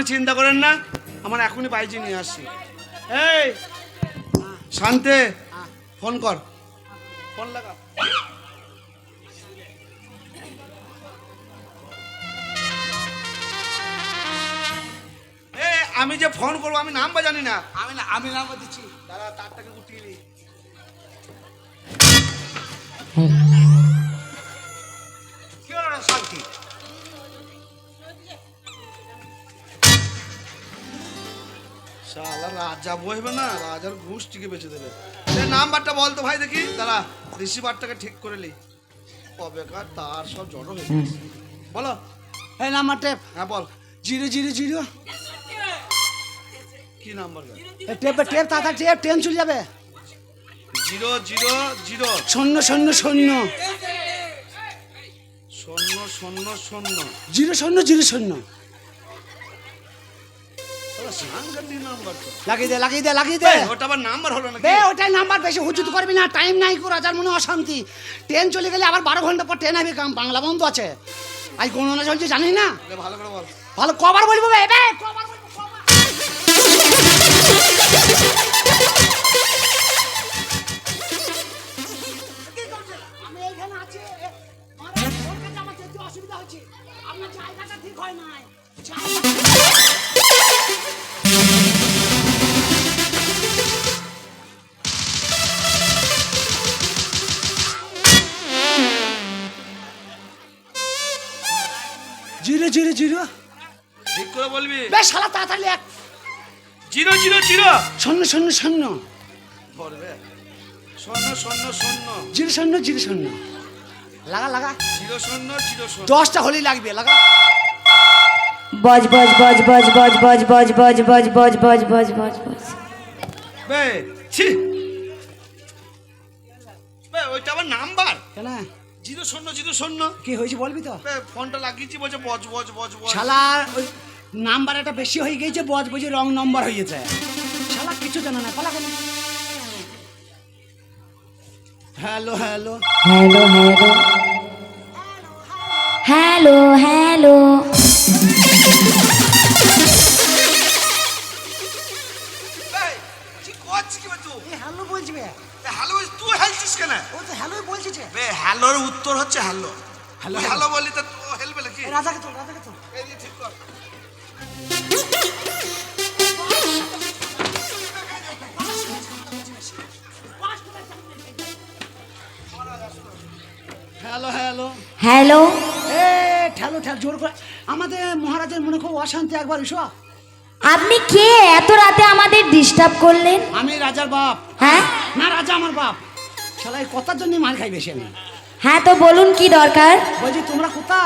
আপনি চিন্তা করেন না আমার এখনই বাইজি নিয়ে আসছি। এই শান্তে ফোন কর। ফোন লাগা। আমি যে ফোন করব আমি নাম্বার জানি না। আমি না আমি নাম্বার দিচ্ছি। দাদা তারটাকে গুটিয়ে নি। কি হলো শান্তি? শালা রাজা বসবে না রাজার ঘুষটিকে বেঁচে দেবে। এ নাম্বারটা বল তো ভাই দেখি দাঁড়া রিসিভারটাকে ঠিক করে লি। কবেকার তার সব জড়ো হয়ে গেছে। বলো। এই নাম্বার টেপ হ্যাঁ বল। Zero zero zero. কি নাম্বার টেপে টেপ তাড়াতাড়ি টেপ ট্রেন চলে যাবে। Zero zero zero. শূন্য শূন্য শূন্য। শূন্য শূন্য শূন্য। জিরো শূন্য জিরো শূন্য। লাগিয়ে দে লাগিয়ে দে লাগিয়ে দে। ওটা আবার নাম্বার হলো নাকি? বে ওটাই নাম্বার বেশি হুচুত করবি না টাইম নাই কো রাজার মনে অশান্তি। ট্রেন চলে গেলে আবার বারো ঘণ্টা পর ট্রেন হবে কাম বাংলা বন্ধ আছে। আই গণনা চলছে জানিস না? ভালো করে বল। ভালো কবার বলব বে কবার বলব অসুবিধা হচ্ছে আপনার জায়গাটা ঠিক হয় নাই। Zero zero zero. ঠিক করে বলবি। বেশ শালা তাড়াতাড়ি এক। Zero zero zero. শূন্য শূন্য শূন্য। ধরবে শূন্য শূন্য শূন্য। জিরো শূন্য জিরো শূন্য। লাগা লাগা। জিরো শূন্য জিরো শূন্য। দশটা হলেই লাগবে লাগা। বজ বজ বজ বজ বজ বজ বজ বজ বজ বজ বজ বজ বজ বজ বে ছি বে ওইটা আবার নাম্বার কেন জিরো শূন্য জিরো শূন্য কি হয়েছে বলবি তো বে ফোনটা লাগিয়েছি বলছে বজ বজ বজ বজ শালা ওই নাম্বার একটা বেশি হয়ে গেছে বজ বুঝি রং নম্বর হয়ে গেছে শালা কিছু জানা না পালা কেন hello hello hello hello hello hello কি হ্যালো বলছি বে। হ্যালো তুই হেলছিস কেন? ও তো হ্যালোই বলছি বে হ্যালোর উত্তর হচ্ছে হ্যালো। Hello, hello. বললি তো হেলবে নাকি? রাজাকে তোল রাজাকে তোল। এই দিয়ে ঠিক কর। Hello hello. হ্যালো। এ ঠেলো ঠেল জোর করে। আমাদের মহারাজের মনে খুব অশান্তি একবার এসো। আপনি কে? এত রাতে আমাদের ডিস্টার্ব করলেন। আমি রাজার বাপ। হ্যাঁ? না রাজা আমার বাপ। শালা এই কথার জন্য মার খাই বেশি আমি হ্যাঁ তো বলুন কি দরকার? বলছি তোমরা কোথা?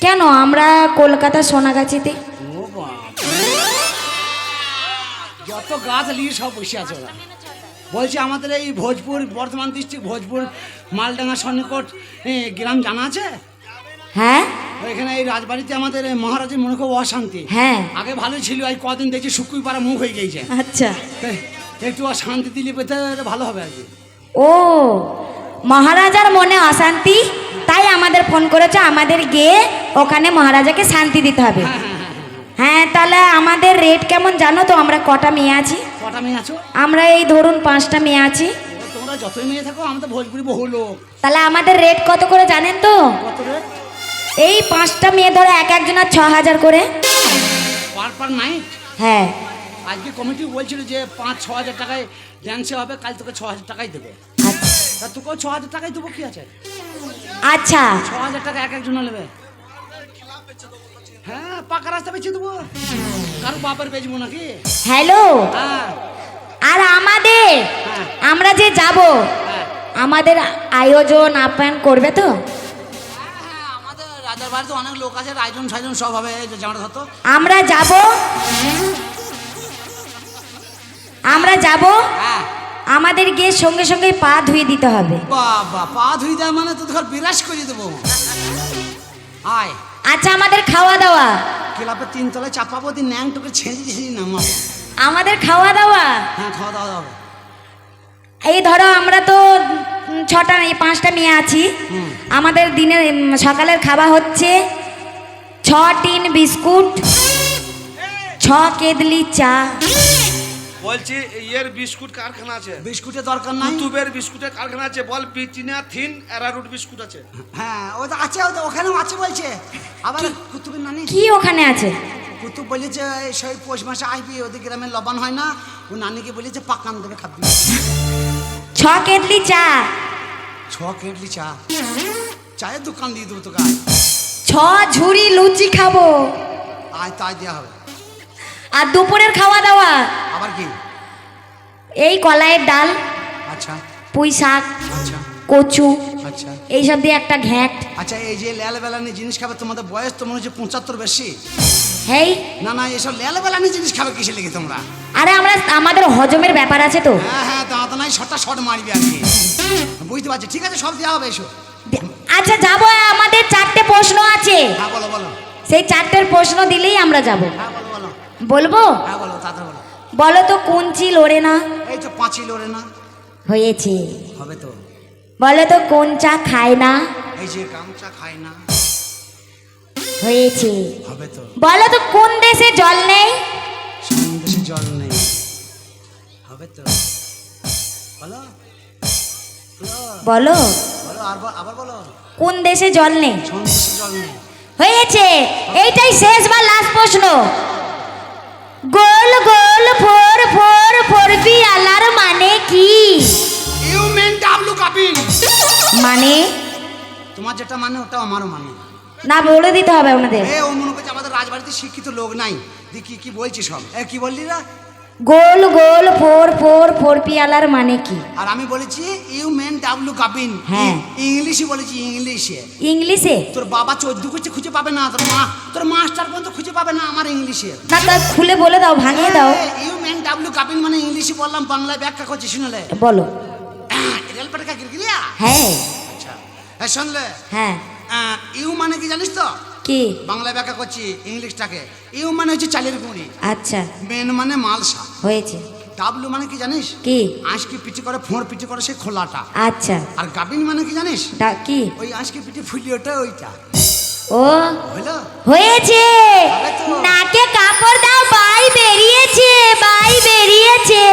কেন? আমরা কলকাতা সোনাগাছিতে। ও বাপ। যত গাছ নিয়ে সব বসে আছে ওরা। বলছি আমাদের এই ভোজপুর বর্ধমান ডিস্ট্রিক্ট ভোজপুর মালডাঙ্গা সন্নিকট গ্রাম জানা আছে? হ্যাঁ? এখানে এই রাজবাড়িতে আমাদের এই মহারাজের মনে খুব অশান্তি। হ্যাঁ। আগে ভালোই ছিল এই কদিন দেখছি শুকুই পাড়া মুখ হয়ে গেছে আচ্ছা। একটু আর শান্তি দিলে পেতে ভালো হবে আর কি। ও মহারাজার মনে অশান্তি? তাই আমাদের ফোন করেছে আমাদের গিয়ে ওখানে মহারাজাকে শান্তি দিতে হবে। হ্যাঁ তাহলে আমাদের রেট কেমন জানো তো? আমরা কটা মেয়ে আছি? কটা মেয়ে আছো? আমরা এই ধরুন পাঁচটা মেয়ে আছি। তোমরা যতই মেয়ে থাকো আমাদের ভোজপুরি বহু লোক। তাহলে আমাদের রেট কত করে জানেন তো? কত রেট এই পাঁচটা মেয়ে ধরে এক একজনের ছ হাজার করে। পার পার নাইট হ্যাঁ। আজকে কমিটি বলছিল যে পাঁচ ছ হাজার টাকায় ড্যান্সে হবে কাল তোকে ছ হাজার টাকাই দেবে। আচ্ছা। তা তোকেও ছ হাজার টাকাই দেবো কি আছে? আচ্ছা। ছ হাজার টাকা এক একজন নেবে। হ্যাঁ পাকা রাস্তা বেছে দেবো। কারও বাপের বেচবো নাকি? হ্যালো। হ্যাঁ। আর আমাদের হ্যাঁ। আমরা যে যাব হ্যাঁ। আমাদের আয়োজন আপ্যায়ন করবে তো? রাজার বাড়িতে অনেক লোক আছে আয়োজন সাইজন সব হবে জামাটা ধরতো। আমরা যাব আমরা যাব হ্যাঁ। আমাদের গিয়ে সঙ্গে সঙ্গে পা ধুয়ে দিতে হবে। বাবা পা ধুই দেয় মানে তো ধর বিরাজ করে দেবো। আয়। আচ্ছা আমাদের খাওয়া দাওয়া। ক্লাবের তিনতলায় চাপাবো দিন ন্যাং তোকে ছেঁচে ছেঁচে নামাবো। আমাদের খাওয়া দাওয়া? হ্যাঁ খাওয়া দাওয়া হবে। এই ধরো আমরা তো ছটা এই পাঁচটা মেয়ে আছি। আমাদের দিনের উম, সকালের খাবার হচ্ছে ছ টিন বিস্কুট ছ কেদলি চা। বলছি ইয়ের বিস্কুট কারখানা আছে। বিস্কুটের দরকার নাই। কুতুবের বিস্কুটের কারখানা আছে। বল পিচিনা থিন অ্যারারুট বিস্কুট আছে। হ্যাঁ ও তো আছে ও তো ওখানেও আছে বলছে। আবার কুতুবের নানি? কি ওখানে আছে? কুতুব বলেছে সেই পৌষ মাসে আসবি ওদের গ্রামে লবণ হয় না। ও নানিকে বলেছে পাকান দেবে খাবি। ছ কেদলি চা। ছ কেটলি চা চায়ের দোকান দিয়ে দেবো তোকে ছ ঝুড়ি লুচি খাব আয় তাই দেওয়া হবে আর দুপুরের খাওয়া দাওয়া আবার কি এই কলাইয়ের ডাল আচ্ছা পুঁই শাক আচ্ছা কচু আচ্ছা এইসব দিয়ে একটা ঘ্যাট আচ্ছা এই যে ল্যাল বেলানি জিনিস খাবে তোমাদের বয়স তো মনে হচ্ছে পঁচাত্তর বেশি হেই। না না এসব ল্যাল বেলানি জিনিস খাবে কিসে লেগে তোমরা? আরে আমরা আমাদের হজমের ব্যাপার আছে তো। হ্যাঁ হ্যাঁ দাঁত নাই শটটা শট মারবি আর কি। বুঝতে পারছি ঠিক আছে সব দেওয়া হবে এসো। আচ্ছা যাব আমাদের চারটে প্রশ্ন আছে। হ্যাঁ বলো বলো। সেই চারটের প্রশ্ন দিলেই আমরা যাব। হ্যাঁ বলো বলো। বলব? হ্যাঁ বলো তাড়াতাড়ি বলো। বলো তো কুঞ্চি লড়ে না? এই তো পাঁচই লোরে না। হয়েছে। হবে তো। বলো তো কোন চা খায় না? এই যে গামছা খায় না। হয়েছে। হবে তো। বলো তো কোন দেশে জল নেই? সন্দেশে জল নেই? হবে তো। বলো। বলো, আবার কোন দেশে জল নেই? সন্দেশে জল নেই? হয়েছে। এইটাই শেষ বা লাস্ট প্রশ্ন। গোল গোল ফোর ফোর ফোর বি আলার মানে কি? ইউ মেন ডাবলু কাপিল মানে? তোমার যেটা মানে ওটা আমারও মানে। না বলে দিতে হবে ওনাদের। এ ও মনে করছে আমাদের রাজবাড়িতে শিক্ষিত লোক নাই। তুই কি কি বলছিস সব? এ কি বললি না গোল গোল ফোর ফোর ফোর পিয়ালার মানে কি? আর আমি বলেছি ইউ মেন ডাবলু কাপিন হ্যাঁ। ইংলিশে বলেছি ইংলিশে। ইংলিশে? তোর বাবা চোদ্দ করছে খুঁজে পাবে না তোর মা তোর মাস্টার পর্যন্ত খুঁজে পাবে না আমার ইংলিশে। না তা খুলে বলে দাও ভাঙিয়ে দাও। ইউ মেন ডাবলু কাপিন মানে ইংলিশে বললাম বাংলায় ব্যাখ্যা করছি শুনলে? বলো। রেলপেটকা গিরগিরিয়া হ্যাঁ। আচ্ছা। হ্যাঁ শুনলে? হ্যাঁ। ইউ মানে কি জানিস তো? কি? বাংলায় ব্যাখ্যা করছি ইংলিশটাকে। ইউ মানে হচ্ছে চালের গুঁড়ি। আচ্ছা। মেন মানে মালসা। হয়েছে। ডাবলু মানে কি জানিস? কি? আঁশকি পিটি করে ফোঁড় পিটি করে সেই খোলাটা। আচ্ছা। আর গাবিন মানে কি জানিস? কি? ওই আঁশকি পিটি ফুলি ওটা ওইটা। ও হলো? হয়েছে। নাকে কাপড় দাও বাই বেরিয়েছে বাই বেরিয়েছে।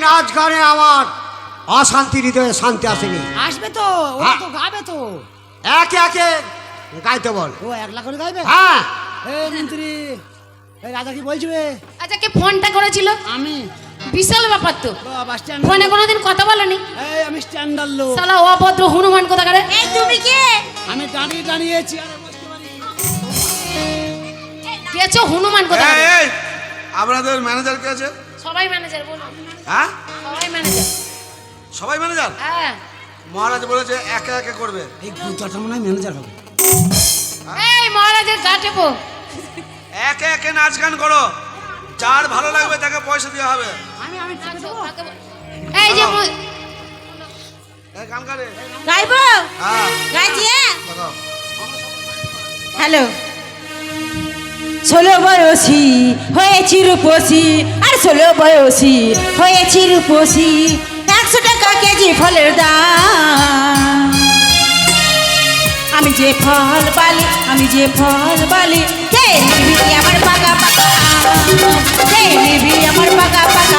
নাচ গানে আমার অশান্তি হৃদয়ে শান্তি আসেনি আসবে তো হ্যাঁ। তো গাবে তো একে একে গাইতে বল ও একলা করে গাইবে হ্যাঁ এই মন্ত্রী এই রাজা কি বলছিবে আচ্ছা কে ফোনটা করেছিল আমি বিশাল ব্যাপার তো ফোনে কোনোদিন কথা বলেনি এই আমি স্ট্যান্ডার লোক সালা অভদ্র হনুমান কোথাকারে এই তুমি কে আমি দাঁড়িয়ে দাঁড়িয়ে চেয়ারে বসতে পারি গেছো হনুমান এই, আপনাদের ম্যানেজার কে আছে সবাই ম্যানেজার বলুন হ্যাঁ? সবাই ম্যানেজার সবাই ম্যানেজার হ্যাঁ। মহারাজ বলেছে একে একে করবে। এই গুজরাটটা মনে হয় ম্যানেজার হবে। এই মহারাজের টেপো। একে একে নাচ গান করো। যার ভালো লাগবে তাকে পয়সা দেওয়া হবে। আমি আমি এই যে গান গাইবো? হ্যাঁ। গাইছি হ্যাঁ। হ্যালো। ষোলো বয়সী হয়েছি রূপসী, আর ষোলো বয়সী হয়েছি রূপসী একশো টাকা কেজি ফলের দাম আমি যে ফল বালি আমি যে ফল বালি কে নিবি আমার পাকা পাকা? কে নিবি আমার পাকা পাকা?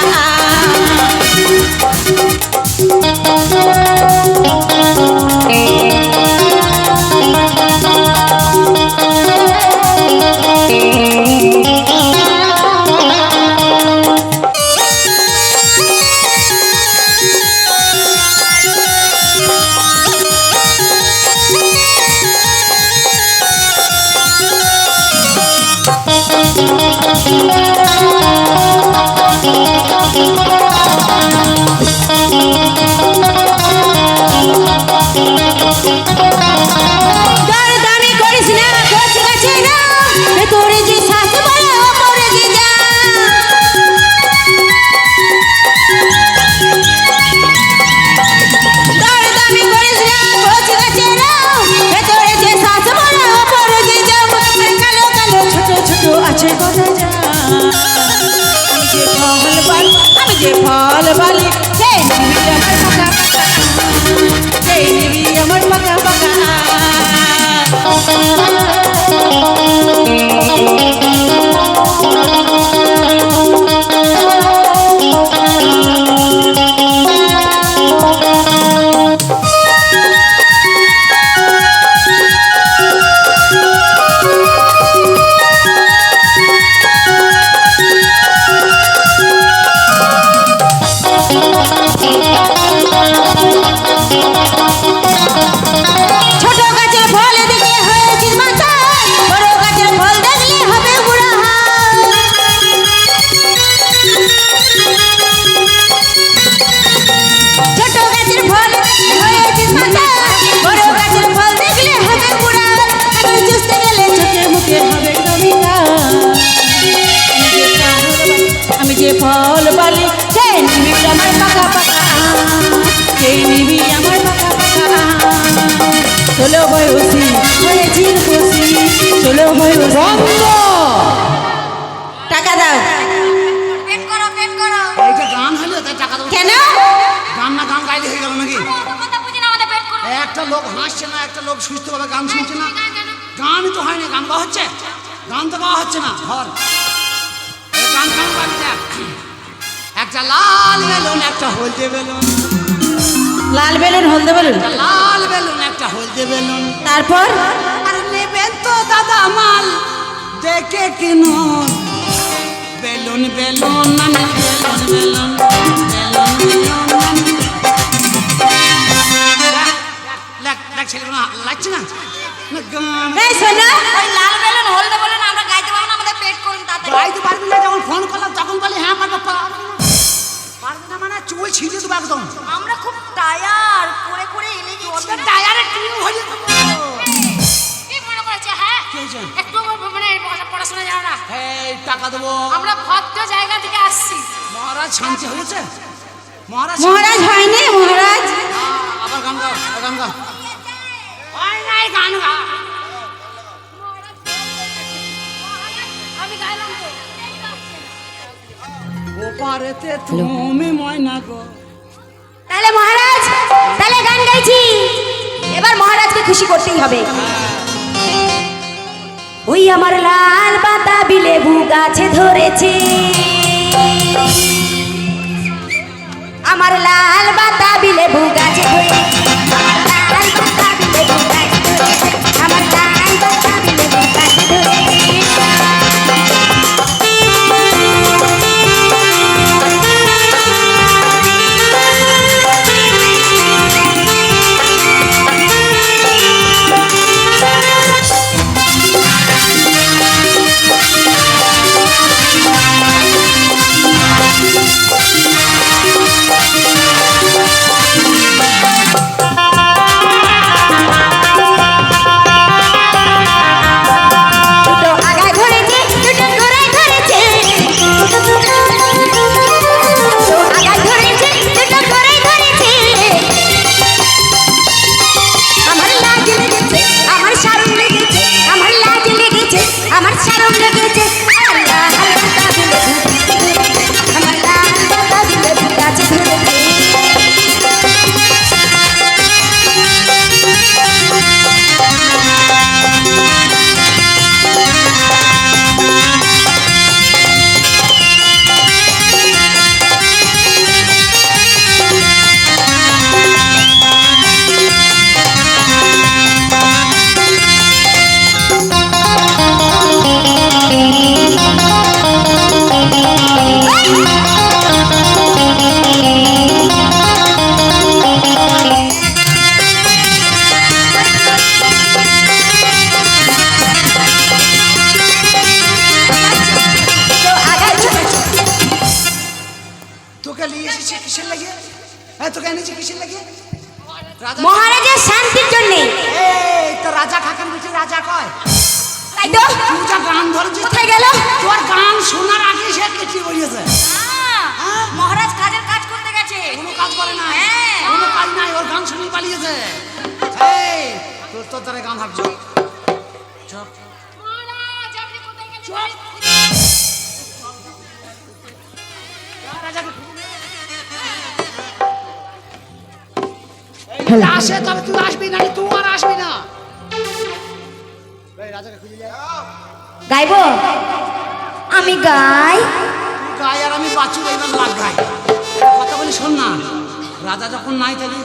একটা লোক হাসছে না একটা লোক সুস্থভাবে গান শুনছে না। গানই তো হয়নি গান গাওয়া হচ্ছে? গান তো গাওয়া হচ্ছে না ধর। গান গান গাবি দেখ একটা লাল বেলুন একটা হলদে বেলুন। লাল বেলুন হলদে বেলুন? লাল বেলুন একটা হলদে বেলুন। তারপর? আর নেবেন তো দাদা মাল দেখে কিনুন বেলুন বেলুন মানে বেলুন বেলুন বেলুন বেলুন। দেখ দেখ লাগছে না? না এই শোনো ওই লাল বেলুন হলদে বেলুন আমরা গাইতে পারব না আমাদের পেট করুন তাতে? গাইতে পারবি না যখন ফোন করলাম তখন বলি হ্যাঁ পারব পারব না। পারবি মানে চুল ছিঁড়ে দেবো একদম। আমরা খুব টায়ার করে করে এলে গেছি টায়ারে হয়ে কি মনে করেছে হ্যাঁ? একটু মানে পড়াশোনা না? এই টাকা দেবো। আমরা ভদ্র জায়গা থেকে আসছি। মহারাজ শান্তি হয়েছে? মহারাজ মহারাজ হয়নি মহারাজ। আবার গান গাও গান গাও। গান গাও আমি গাইলাম তো। ওপারেতে তুমি ময়না গো। তাহলে মহারাজ তাহলে গান গাইছি। এবার মহারাজকে খুশি করতেই হবে। ওই আমার লাল পাতা বিলেবু গাছে ধরেছে। আমার লাল পাতা বিলেবু গাছে ধরেছে। আসে তবে তুই আসবি না তুই আর আসবি না। গাইবো? আমি গাই। গাই আর আমি বাছুর এইবার লাগ গাই। কথা বলি শোন না রাজা যখন নাই তাহলে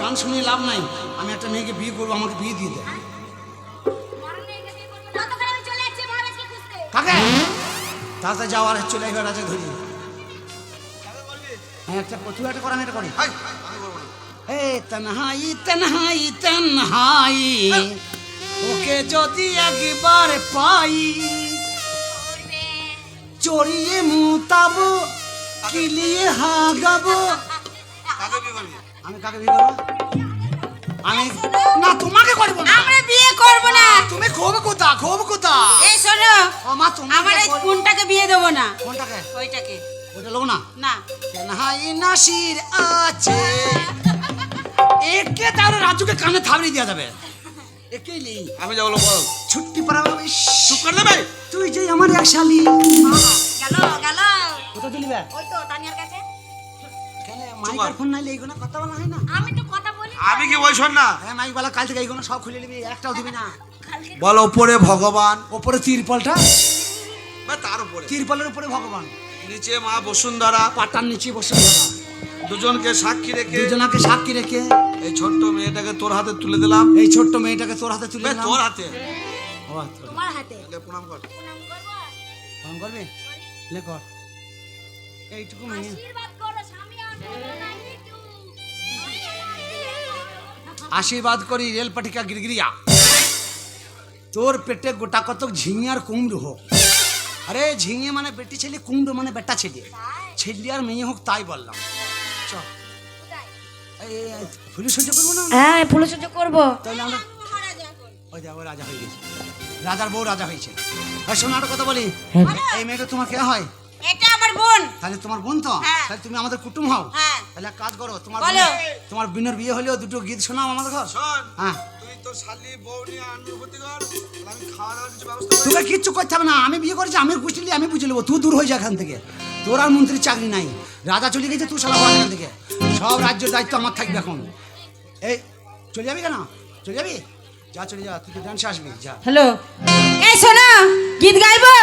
গান শুনে লাভ নাই। আমি একটা মেয়েকে বিয়ে করব আমাকে বিয়ে দিয়ে দে। ততক্ষণ আমি চলে যাচ্ছি মহারাজকে খুঁজতে কাকে তাড়াতাড়ি যাওয়ার চলে এবার রাজা ধরি। হ্যাঁ একটা প্রচুর একটা করা। আমি এটা করি এ তনহাই তনহাই তনহাই। ওকে যদি একবার পাই চড়িয়ে মুতাবো কিলিয়ে হাগাবো? আমি কাকে বিয়ে করব? আমি না তোমাকে করব না। আমরা বিয়ে করব না। তুমি খুব কোথা খুব কোথা এই শোনো মা তোমাকে আমার এই কোনটাকে বিয়ে দেবো না। কোনটাকে? ওইটাকে। ওটা লোক না? না। কেনহাই নাসির আছে। একে তাহলে রাজুকে কানে থাবড়ি দেওয়া যাবে। একেই নেই। আমি যাব বল চুপ করে দেবে তুই যে আমার এক শালি। গেল গেল। কোথা চলিবে ওই তো তানিয়ার কাছে। মাইকার ফোন নাইলে এইগুলো কথা বলা হয় না? আমি তো কথা বলি আমি কি না? হ্যাঁ মাইক বলা কাল থেকে এইগুলো সব খুলে নিবি একটাও দিবি না। বল ওপরে ভগবান। ওপরে তিরপলটা? তার উপরে। তিরপলের উপরে ভগবান। নিচে মা বসুন্ধরা। পাটার নিচে বসে থাকা। দুজনকে সাক্ষী রেখে দুজনকে সাক্ষী রেখে এই ছোট্ট মেয়েটাকে তোর হাতে তুলে দিলাম। এই ছোট্ট মেয়েটাকে তোর হাতে তুলে দিলাম। তোর হাতে। তোমার হাতে। একে প্রণাম কর। ফোন করবি? লে কর। এইটুকু মেয়ে। আশীর্বাদ করো রেল পাটিকা গিরগিরিয়া। তোর পেটে গোটা কত ঝিঙে আর কুমড়ো হোক। আরে ঝিঙে মানে বেটি ছেলে কুমড়ো মানে বেটা ছেলে। ছেলে আর মেয়ে হোক তাই বললাম। সহ্য করব না? হ্যাঁ ফুল সহ্য করব। তাহলে আমরা ওই দেখো রাজা হয়ে গেছে। রাজার বউ রাজা হয়েছে। আর শোনো একটা কথা বলি। এই মেয়েটা তোমার কে হয়? এটা আমার বোন। তাহলে তোমার বোন তো? হ্যাঁ। তাহলে তুমি আমাদের কুটুম হও? হ্যাঁ। তাহলে কাজ করো তোমার তোমার বিনের বিয়ে হলেও দুটো গীত শোনাও আমাদের ঘর। হ্যাঁ। তোকে কিচ্ছু করতে হবে না আমি বিয়ে করেছি আমি বুঝলি আমি বুঝে নেব তুই দূর হয়ে যা এখান থেকে। তোর আর মন্ত্রীর চাকরি নাই। রাজা চলে গেছে তুই সালা এখান থেকে। সব রাজ্যের দায়িত্ব আমার থাকবে এখন। এই চলে যাবি কেন? চলে যাবি? যা চলে যা তুই তো ডান্সে আসবি যা। হ্যালো। এই শোনো গীত গাইবো?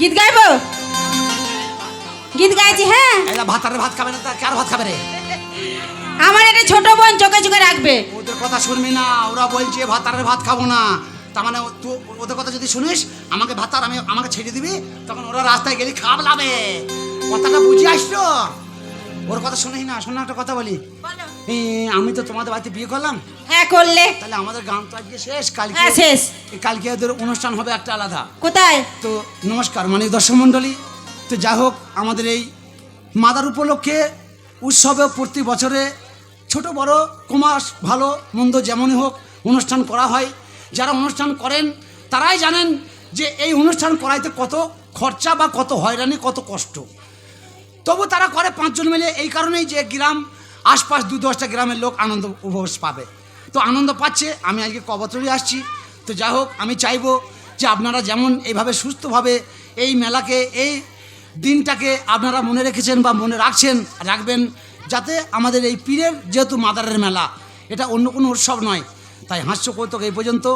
গীত গাইবো? গীত গাইছি হ্যাঁ? এলা ভাতারে ভাত খাবে না তা কার ভাত খাবে রে? আমার একটা ছোট বোন চোখে চোখে রাখবে। ওদের কথা শুনবি না ওরা বলছে ভাতারের ভাত খাব না। তার মানে ও- তুই ওদের কথা যদি শুনিস আমাকে ভাতার আমি আমাকে ছেড়ে দিবি তখন ওরা রাস্তায় গেলে খাব লাবে কথাটা বুঝে আসতো ওর কথা শুনিস না শোনা একটা কথা বলি। আমি তো তোমাদের বাড়িতে বিয়ে করলাম। হ্যাঁ করলে। তাহলে আমাদের গান তো আজকে শেষ কালকে হ্যাঁ, শেষ। কালকে ওদের অনুষ্ঠান হবে একটা আলাদা। কোথায়? তো নমস্কার মানে দর্শক মণ্ডলী। তো যাই হোক আমাদের এই মাদার উপলক্ষে উৎসবে প্রতি বছরে ছোট বড় কমাস ভালো মন্দ যেমনই হোক অনুষ্ঠান করা হয়। যারা অনুষ্ঠান করেন তারাই জানেন যে এই অনুষ্ঠান করাইতে কত খরচা বা কত হয়রানি কত কষ্ট। তবু তারা করে পাঁচজন মিলে এই কারণেই যে গ্রাম, আশপাশ দু দশটা গ্রামের লোক আনন্দ উপভোগ পাবে। তো আনন্দ পাচ্ছে, আমি আজকে কবতরে আসছি। তো যাই হোক, আমি চাইব যে আপনারা যেমন এইভাবে সুস্থভাবে এই মেলাকে, এই দিনটাকে আপনারা মনে রেখেছেন বা মনে রাখছেন, রাখবেন, যাতে আমাদের এই পীরের যেহেতু মাদারের মেলা, এটা অন্য কোনো উৎসব নয়। তাই হাস্য কৌতুক এই পর্যন্ত।